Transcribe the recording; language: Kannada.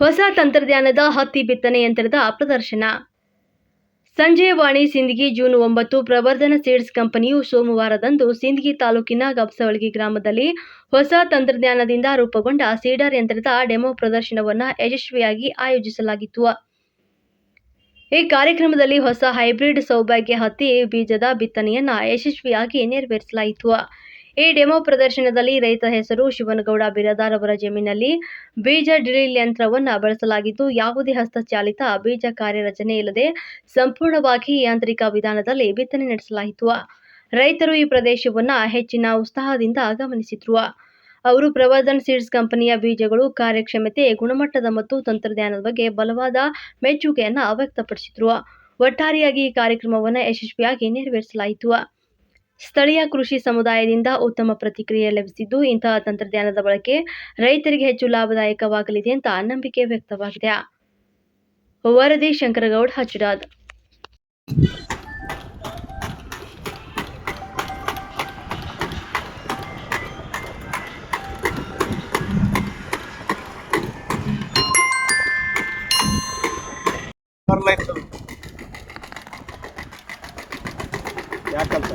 ಹೊಸ ತಂತ್ರಜ್ಞಾನದ ಹತ್ತಿ ಬಿತ್ತನೆ ಯಂತ್ರದ ಪ್ರದರ್ಶನ. ಸಂಜೆ ವಾಣಿ ಸಿಂದಗಿ ಜೂನ್ ಒಂಬತ್ತು ಪ್ರವರ್ಧನ ಸೀಡ್ಸ್ ಕಂಪನಿಯು ಸೋಮವಾರದಂದು ಸಿಂದಗಿ ತಾಲೂಕಿನ ಗಬ್ಸವಳಗಿ ಗ್ರಾಮದಲ್ಲಿ ಹೊಸ ತಂತ್ರಜ್ಞಾನದಿಂದ ರೂಪುಗೊಂಡ ಸೀಡರ್ ಯಂತ್ರದ ಡೆಮೋ ಪ್ರದರ್ಶನವನ್ನು ಯಶಸ್ವಿಯಾಗಿ ಆಯೋಜಿಸಲಾಗಿತ್ತು. ಈ ಕಾರ್ಯಕ್ರಮದಲ್ಲಿ ಹೊಸ ಹೈಬ್ರಿಡ್ ಸೌಭಾಗ್ಯ ಹತ್ತಿ ಬೀಜದ ಬಿತ್ತನೆಯನ್ನು ಯಶಸ್ವಿಯಾಗಿ ನೆರವೇರಿಸಲಾಯಿತು. ಈ ಡೆಮೋ ಪ್ರದರ್ಶನದಲ್ಲಿ ರೈತ ಹೆಸರು ಶಿವನಗೌಡ ಬಿರದಾರ್ ಅವರ ಜಮೀನಲ್ಲಿ ಬೀಜ ಡ್ರಿಲ್ ಯಂತ್ರವನ್ನು ಬಳಸಲಾಗಿದ್ದು, ಯಾವುದೇ ಹಸ್ತಚಾಲಿತ ಬೀಜ ಕಾರ್ಯರಚನೆ ಇಲ್ಲದೆ ಸಂಪೂರ್ಣವಾಗಿ ಯಾಂತ್ರಿಕ ವಿಧಾನದಲ್ಲಿ ಬಿತ್ತನೆ ನಡೆಸಲಾಯಿತು. ರೈತರು ಈ ಪ್ರದೇಶವನ್ನ ಹೆಚ್ಚಿನ ಉತ್ಸಾಹದಿಂದ ಗಮನಿಸಿದ್ರು ಅವರು ಪ್ರವರ್ಧನ್ ಸೀಡ್ಸ್ ಕಂಪನಿಯ ಬೀಜಗಳು ಕಾರ್ಯಕ್ಷಮತೆ, ಗುಣಮಟ್ಟದ ಮತ್ತು ತಂತ್ರಜ್ಞಾನದ ಬಗ್ಗೆ ಬಲವಾದ ಮೆಚ್ಚುಗೆಯನ್ನ ವ್ಯಕ್ತಪಡಿಸಿದ್ರು. ಒಟ್ಟಾರೆಯಾಗಿ ಈ ಕಾರ್ಯಕ್ರಮವನ್ನು ಯಶಸ್ವಿಯಾಗಿ ನೆರವೇರಿಸಲಾಯಿತು. ಸ್ಥಳೀಯ ಕೃಷಿ ಸಮುದಾಯದಿಂದ ಉತ್ತಮ ಪ್ರತಿಕ್ರಿಯೆ ಲಭಿಸಿದ್ದು ಇಂತಹ ತಂತ್ರಜ್ಞಾನದ ಬಳಕೆ ರೈತರಿಗೆ ಹೆಚ್ಚು ಲಾಭದಾಯಕವಾಗಲಿದೆ ಅಂತ ನಂಬಿಕೆ ವ್ಯಕ್ತವಾಗಿದೆ. ವರದಿ ಶಂಕರಗೌಡ ಹಚ್ಚುರಾದ್ ಯಾಕಂತ?